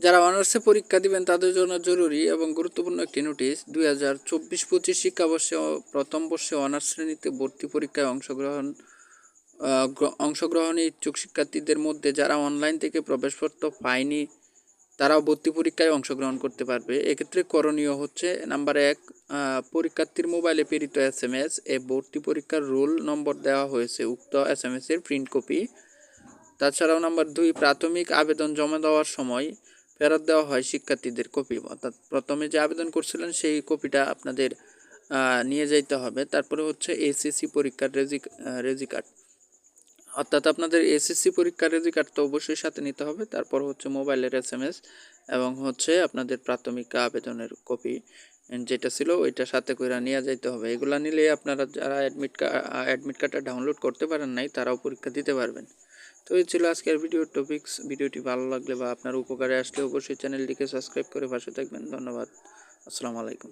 যারা অনার্সে পরীক্ষা দিবেন, তাদের জন্য জরুরি এবং গুরুত্বপূর্ণ একটি নোটিশ। দুই হাজার চব্বিশ পঁচিশ শিক্ষাবর্ষে প্রথম বর্ষে অনার্স শ্রেণীতে ভর্তি পরীক্ষায় অংশগ্রহণ অংশগ্রহণে ইচ্ছুক শিক্ষার্থীদের মধ্যে। যারা অনলাইন থেকে প্রবেশপত্র পায়নি, তারাও ভর্তি পরীক্ষায় অংশগ্রহণ করতে পারবে। এক্ষেত্রে করণীয় হচ্ছে, নাম্বার এক পরীক্ষার্থীর মোবাইলে প্রেরিত এস এম এস এ ভর্তি পরীক্ষার রোল নম্বর দেওয়া হয়েছে, উক্ত এস এম এস এর প্রিন্ট কপি। তাছাড়াও নাম্বার দুই, প্রাথমিক আবেদন জমা দেওয়ার সময় ফেরত দেওয়া হয় শিক্ষার্থীদের কপি। অর্থাৎ প্রথমে যে আবেদন করছিলেন, সেই কপিটা আপনাদের নিয়ে যাইতে হবে। তারপরে হচ্ছে এসএসসি পরীক্ষার রেজি রেজি কার্ড। অর্থাৎ আপনাদের এসএসসি পরীক্ষার রেজি কার্ড তো অবশ্যই সাথে নিতে হবে। তারপর হচ্ছে মোবাইলের এস এম এস এবং হচ্ছে আপনাদের প্রাথমিক আবেদনের কপি যেটা ছিল, ওইটা সাথে করে নিয়ে যাইতে হবে। এগুলা নিলে আপনারা যারা অ্যাডমিট কার্ড অ্যাডমিট কার্ডটা ডাউনলোড করতে পারেন নাই, তারাও পরীক্ষা দিতে পারবেন। তো এই ছিল আজকের ভিডিওর টপিকস ভিডিওটি ভালো লাগলে বা আপনার উপকারে আসলে অবশ্যই চ্যানেলটিকে সাবস্ক্রাইব করে পাশে থাকবেন। ধন্যবাদ। আসসালামু আলাইকুম।